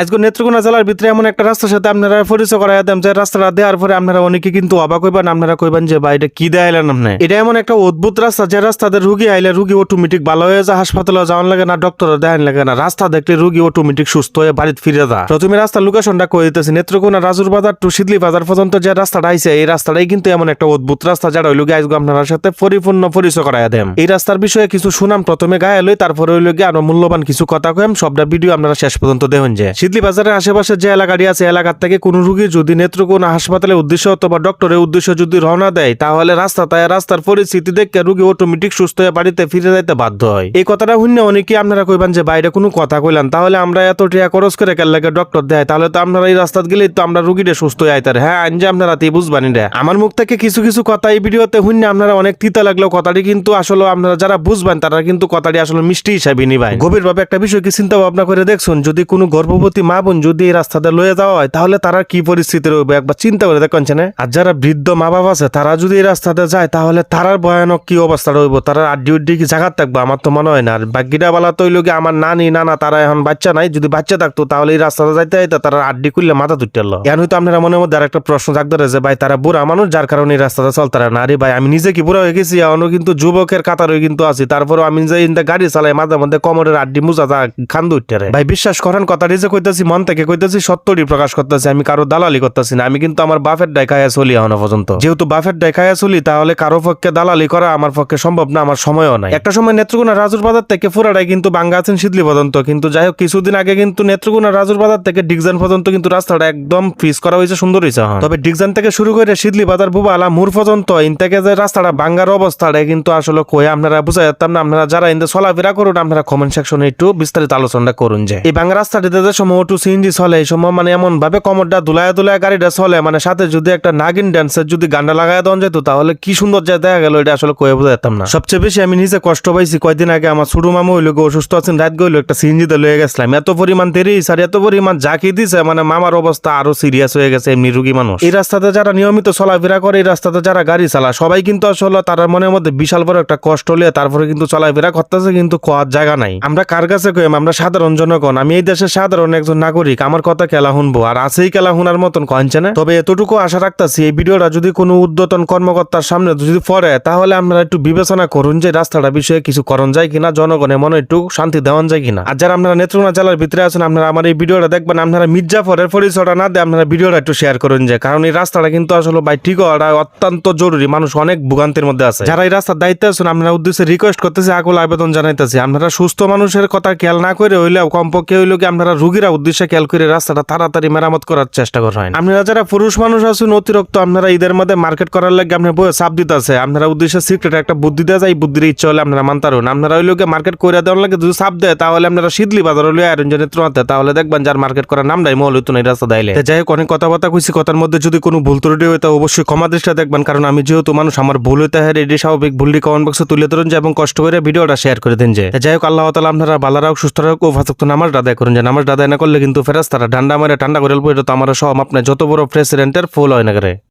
আজকে নেত্রকোনা জেলার ভিতরে এমন একটা রাস্তার সাথে আপনারা পরিচয় করাই দেন যে রাস্তাটা দেওয়ার পরে আপনারা অনেকে কিন্তু অবাক হইবেন, আপনারা কইবেন যে, ভাই, এটা কি দেয়াইলেন আপনি এটা এমন একটা অদ্ভুত রাস্তা, যে রাস্তাতে রুগী আইলে রুগী অটোমেটিক ভালো হয়ে যায়, হাসপাতালে যাওয়ান লাগে না ডক্টর দেখান লাগে না। রাস্তা দেখলে রুগী অটোমেটিক সুস্থ হয়ে বাড়িতে ফিরে যায়। প্রথমে রাস্তার লোকেশনটা কই দিতেছি, নেত্রকোনা রাজুর বাজার টু শিদলি বাজার পর্যন্ত যে রাস্তাটা আইছে, এই রাস্তাটাই কিন্তু এমন একটা অদ্ভুত রাস্তা, যেটা হইল গিয়ে আজকে আপনার সাথে পরিপূর্ণ পরিচয় করাই দেন এই রাস্তার বিষয়ে কিছু শুনাম প্রথমে গায়ে লই, তারপরে হইল গিয়ে আরও মূল্যবান কিছু কথা কইম, সবটা ভিডিও আপনারা শেষ পর্যন্ত দেখুন যে। শিদলি বাজারের আশেপাশে যে এলাকাটি আছে এলাকার থেকে কোন রুগী যদি নেত্রকোনা হাসপাতালে উদ্দেশ্য অথবা ডক্টরের উদ্দেশ্য যদি রওনা দেয় তাহলে রাস্তা তাই রাস্তার পরিস্থিতি দেখে রুগী অটোমেটিক সুস্থ হয়ে বাড়িতে ফিরে যাইতে বাধ্য হয়। এই কথাটা শুনে অনেকে আপনারা কইবেন যে বাইরে কোনো কথা কইলেন তাহলে আমরা এত টিয়া খরচ করে কেন লাগে ডক্টর দেয় তাহলে তো আপনারা এই রাস্তা গেলেই তো আমরা রুগীটা সুস্থ হয়ে আইতার। হ্যাঁ আইন যে আপনারা তে বুঝবানি রে। আমার মুখ থেকে কিছু কিছু কথা এই ভিডিওতে শুনে আপনারা অনেক তিতা লাগলেও কথাটি কিন্তু আসলে আপনারা যারা বুঝবেন তারা কিন্তু কথাটি আসলে মিষ্টি হিসাবে নিবেন। গভীরভাবে একটা বিষয় কি চিন্তা ভাবনা করে দেখছুন যদি কোনো গর্ভবতী মা বোন যদি এই রাস্তাতে লয়ে যাওয়া হয়, তাহলে তারা কি পরিস্থিতি রইবে? একবার চিন্তা করে দেখছেন না? আর যারা বৃদ্ধ মা বাবা আছে, তারা যদি এই রাস্তাতে যায়, তাহলে তারার ভয়ানক কি অবস্থা রইব? তারা আড্ডি উড্ডি কি জায়গা থাকবে? আমার তো মনে হয় না। আর বাকিটা বেলা তো হইল কি, আমার নানি, নানা, তারা এখন বাচ্চা নাই, যদি বাচ্চা থাকতো, তাহলে এই রাস্তাতে যাইতে যাইতে তারা আড্ডি করলে মাথা তুটল এখন হয়তো আপনারা মনের মধ্যে আরেকটা প্রশ্ন জাগতে যে ভাই, তারা বুড়া মানুষ, যার কারণে এই রাস্তাতে চলতারা না। আরে ভাই, আমি নিজে কি বুড়া হয়ে গেছি? এখনও কিন্তু যুবকের কাতারে কিন্তু আছি। তারপরে আমি যে গাড়ি চালাই, মাঝে মধ্যে কমরের আড্ডি মুজা যা খান্দু উঠতে ভাই, বিশ্বাস করেন, কথাটি যে কইতেছি, মন থেকে কইতেছি, সত্যটি প্রকাশ করতেছি, আমি কারও দালালি করতেছি না। আমি কিন্তু আমার বাফের ডাইকায়া চলি এখনও পর্যন্ত। যেহেতু বাফের ডাইকায়া চলি, তাহলে কারও পক্ষে দালালি করা আমার পক্ষে সম্ভব না, আমার সময়ও নাই। একটা সময় নেত্রকোনা রাজুর বাজার থেকে ফুরাটাই কিন্তু বাঙ্গা আছেন শীতলি পর্যন্ত, কিন্তু যাই হোক, কিছুদিন আগে কিন্তু নেত্রকোনা রাজুর বাজার থেকে ডিগজান পর্যন্ত কিন্তু রাস্তাটা একদম ফিস করা হয়েছে, সুন্দর হয়েছে হ্যাঁ। তবে ডিগজান থেকে শুরু করে শীতলি বাজার বুবালা মুর পর্যন্ত ইন থেকে যে রাস্তাটা বাঙ্গার অবস্থাটা কিন্তু আসলে কয়ে আপনারা বুঝাই যেতাম না। আপনারা যারা ইন্দে চলাফেরা করুন, আপনারা কমেন্ট সেকশনে একটু বিস্তারিত আলোচনা করুন যে। এই বাঙ্গা রাস্তাটিতে যে সময় একটু সিএনজি চলে এই সময় মানে এমন ভাবে কমরটা দুলায় দুলায় গাড়িটা চলে মানে সাথে যদি একটা নাগিন ড্যান্সের যদি গানটা লাগায় দেওয়া যেত, তাহলে কি সুন্দর যা দেখা গেল, এটা আসলে কয়ে বোঝা যেতাম না। সবচেয়ে বেশি আমি নিজে কষ্ট পাইছি কয়দিন আগে আমার ছোট মামু হইল অসুস্থ আছেন, রাত গইলো একটা সিএনজিতে লয়ে গেছিলাম। এত পরিমাণ দেরি, স্যার, এত পরিমাণ জাকি দিছে মানে মামার অবস্থা আরও সিরিয়াস হয়ে গেছে, এমনি রুগী মানুষ। এই রাস্তাতে যারা নিয়মিত চলাফেরা করে, এই রাস্তাতে যারা গাড়ি চালা সবাই কিন্তু আসলে তার মনের মধ্যে বিশাল বড় একটা কষ্ট লিয়ে তারপরে কিন্তু চলাফেরা করতেছে, কিন্তু কোয়ার জায়গা নাই। আমরা কার কাছে কইম? আমরা সাধারণ জনগণ। আমি এই দেশের সাধারণ একজন নাগরিক, আমার কথা খেলা শুনব। আর আছেই খেলা শুনার মতন কনছে তবে এতটুকু আশা রাখতেছি, এই ভিডিওটা যদি কোনো উদ্যতন কর্মকর্তার সামনে যদি পড়ে, তাহলে আমরা একটু বিবেচনা করুন যে রাস্তাটা বিষয়ে কিছু করণ যায় কিনা, জনগণের মনে একটু শান্তি দেওয়ান যায় কিনা। আর যারা আপনারা নেত্রকোনা জেলার ভিতরে আছেন, আপনারা আমার এই ভিডিওটা দেখবেন, আপনারা মির্জাফরের পরিচয়টা না দিয়ে আপনারা ভিডিওটা একটু শেয়ার করুন যে, কারণ এই রাস্তাটা কিন্তু আসলে ভাই ঠিক হওয়াটা অত্যন্ত জরুরি, মানুষ অনেক ভোগান্তির মধ্যে আছে। যারা এই রাস্তার দায়িত্বে আছেন, আপনারা উদ্দেশ্যে রিকোয়েস্ট করতেছি, আকুল আবেদন জানাইতেছি, আপনারা সুস্থ মানুষের কথা খেয়াল না করে হইলেও কমপক্ষে হইলেও কি আপনারা রুগীরা উদ্দেশ্যে খেয়াল করে রাস্তাটা তাড়াতাড়ি মেরামত করার চেষ্টা করেন আপনারা যারা পুরুষ মানুষ আছেন, অতিরিক্ত আপনারা ঈদের মধ্যে মার্কেট করার লাগে আপনার বইয়ে চাপ দিতে আছে আপনারা উদ্দেশ্যে সিক্রেট একটা বুদ্ধি দেওয়া যায় বুদ্ধির ইচ্ছা হলে আপনারা মানতারুন আপনারা হইলেও মার্কেট করে দেওয়ার লাগে যদি চাপ দেয়, তাহলে আপনারা শীতলি বাজার হলে আয়রন জনের ত্রোয়াতে, তাহলে দেখবেন যার মার্কেট করার নাম নাই, মহল না এই রাস্তা তো যাই হোক অনেক কথাবার্তা কইছি, কথার মধ্যে যদি কোনো ভুল ত্রুটি হয়, তা অবশ্যই ক্ষমা দৃষ্টি দেখবেন, কারণ আমি যেহেতু মানুষ, আমার ভুল হইতে হয়, এটি স্বাভাবিক ভুলটি কমেন্ট বক্সে তুলে ধরুন যে, এবং কষ্ট করে ভিডিওটা শেয়ার করে দিন যে। যাই হোক আল্লাহ তালা আপনারা ভালো রাখ সুস্থ রাখ ও ফাঁসক্ত নামাজ আদায় করুন, যে নামাজ আদায় না করলে কিন্তু ফেরাস্তারা ঠান্ডা মারে ঠান্ডা করে এটা তো আমার সব আপনার যত বড় প্রেসিডেন্টের ফুল হয় না করে